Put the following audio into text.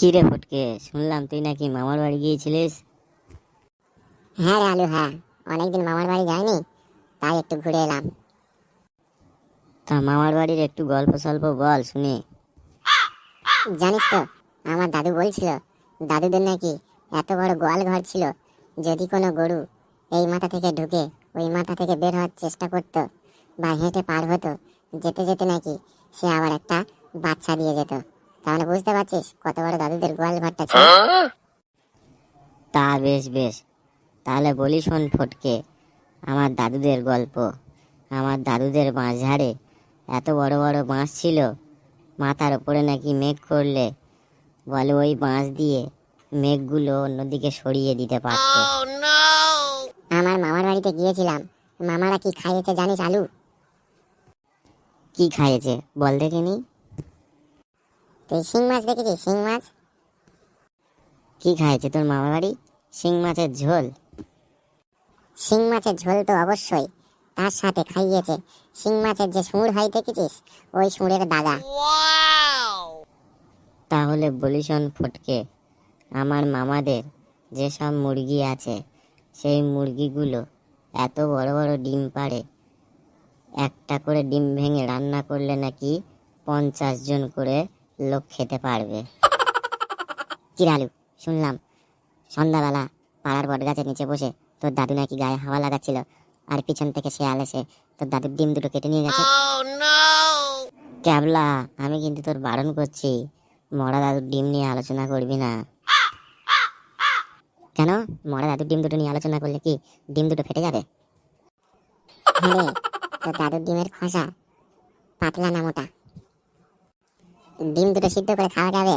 কি রে ফটকে? শুনলাম তুই নাকি মামার বাড়ি গিয়েছিলিস? হ্যাঁ রে আলু হ্যাঁ। অনেকদিন মামার বাড়ি যায়নি তাই একটু ঘুরে এলাম। তা মামার বাড়ির একটু গল্প সল্প বল শুনি। জানিস তো আমার দাদু বলছিল দাদুদের নাকি এত বড় গোয়াল ঘর ছিল যদি কোনো গরু এই মাথা থেকে ঢুকে ওই মাথা থেকে বের হওয়ার চেষ্টা করত বা হেঁটে পার হতো যেতে যেতে নাকি সে আবার একটা বাচ্চা দিয়ে যেত। তাহলে বুঝতে পারছিস কত বড় দাদুদের গোয়াল ঘরটা ছিল। তা বেশ বেশ। তাহলে বলি শোন ফটকে আমার দাদুদের গল্প। আমার দাদুদের বাঁশ ঝাড়ে এত বড় বড় বাঁশ ছিল মাথার ওপরে নাকি মেঘ করলে। বলে ওই বাঁশ দিয়ে মেঘগুলো অন্যদিকে সরিয়ে দিতে পারত। আমার মামার বাড়িতে গিয়েছিলাম। মামারা কি খাইয়েছে জানিস আলু? কি খাইয়েছে? বল দেখিনি তুই শিং মাছ দেখেছিস? শিং মাছ? কি খাইয়েছে তোর মামার বাড়ি? শিং মাছের ঝোল। শিং মাছের ঝোল তো অবশ্যই। তার সাথে খাইয়েছে। শিং মাছের যে সুঁড় হয় দেখেছিস? ওই সুঁড়ের দাদা তাহলে বলি শোন ফটকে আমার মামাদের যেসব মুরগি আছে সেই মুরগিগুলো এত বড় বড় ডিম পাড়ে। একটা করে ডিম ভেঙে রান্না করলে নাকি পঞ্চাশ জন করে লোক খেতে পারবে। কিরালু শুনলাম। সন্ধ্যাবেলা পাড়ার বট গাছের নিচে বসে তোর দাদু নাকি গায়ে হাওয়া লাগাচ্ছিল আর পিছন থেকে শেয়াল এসে তোর দাদুর ডিম দুটো কেটে নিয়ে গেছে। ক্যাবলা আমি কিন্তু তোর বারণ করছি। মরা দাদুর ডিম নিয়ে আলোচনা করবি না। কেন? মরা দাদুর ডিম দুটো নিয়ে আলোচনা করলে কি ডিম দুটো ফেটে যাবে? হ্যাঁ তোর দাদুর ডিমের খোসা পাতলা না মোটা। ডিম দুটো সিদ্ধ করে খাওয়া যাবে।